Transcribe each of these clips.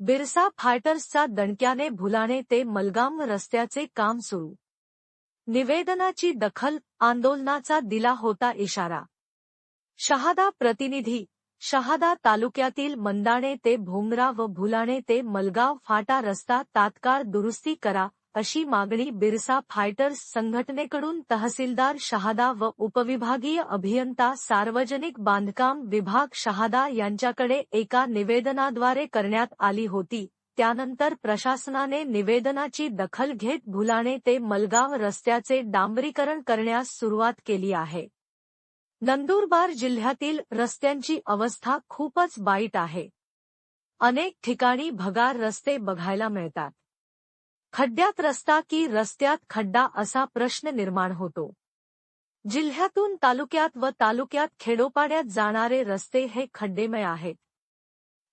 बिरसा फायटर्सचा दणक्याने भुलाणे ते मलगाम रस्त्याचे काम सुरू. निवेदनाची दखल आंदोलनाचा दिला होता इशारा. शहादा प्रतिनिधी शहादा तालुक्यातील मंदाणे ते भोंगरा व भुलाणे ते मलगाव फाटा रस्ता तात्काळ दुरुस्ती करा अशी मागणी बिरसा फायटर्स संघटनेकडून तहसीलदार शहादा व उपविभागीय अभियंता सार्वजनिक बांधकाम विभाग शहादा यांच्याकडे एका निवेदनाद्वारे करण्यात आली होती. त्यानंतर प्रशासनाने निवेदनाची दखल घेत भुलाणे ते मलगाव रस्त्याचे डांबरीकरण करण्यास सुरुवात केली आहे. नंदुरबार जिल्ह्यातील रस्त्यांची अवस्था खूपच वाईट आहे. अनेक ठिकाणी भगार रस्ते बघायला मिळतात. खड्ड्यात रस्ता की रस्त्यात खड्डा असा प्रश्न निर्माण होतो. जिल्ह्यातून तालुक्यात व तालुक्यात खेडोपाड्यात जाणारे रस्ते हे खड्डेमय आहेत.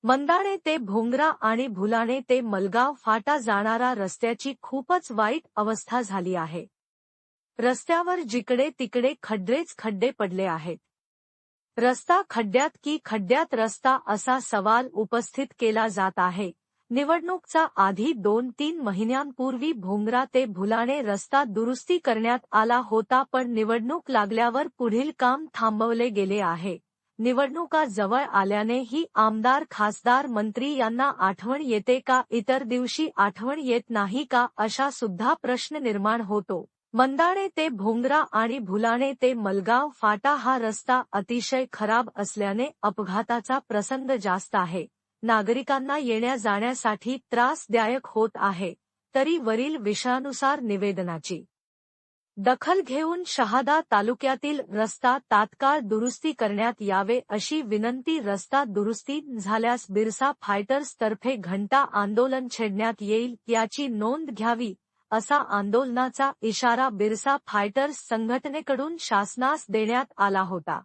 मंदाणे ते भोंगरा आणि भुलाणे ते मलगाव फाटा जाणारा रस्त्याची खूपच वाईट अवस्था झाली आहे. रस्त्यावर जिकडे तिकडे खड्डेच खड्डे पडले आहेत. रस्ता खड्ड्यात की खड्ड्यात रस्ता असा सवाल उपस्थित केला जात आहे. निवडणूकचा आधी दोन तीन महिन्यांपूर्वी भोंगरा ते भुलाणे रस्ता दुरुस्ती करण्यात आला होता पण निवडणूक लागल्यावर पुढील काम थांबवले गेले आहे. निवडणुका जवळ आल्याने ही आमदार खासदार मंत्री यांना आठवण येते का इतर दिवशी आठवण येत नाही का अशा सुद्धा प्रश्न निर्माण होतो. मंदाणे ते भोंगरा आणि भुलाणे ते मलगाव फाटा हा रस्ता अतिशय खराब असल्याने अपघाताचा प्रसंग जास्त आहे. नागरिकांना येण्या जाण्यासाठी त्रासदायक होत आहे तरी वरील विषयानुसार निवेदनाची. दखल घेऊन शहादा तालुक्यातील रस्ता तात्काळ दुरुस्ती करण्यात यावे अशी विनंती रस्ता दुरुस्ती झाल्यास बिरसा फायटर्स तर्फे घंटा आंदोलन छेडण्यात येईल याची नोंद घ्यावी असा आंदोलनाचा इशारा बिरसा फायटर्स संघटनेकडून शासनास देण्यात आला होता.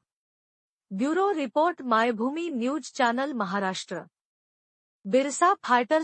Bureau report Maybhumi news channel Maharashtra. Birsa fighters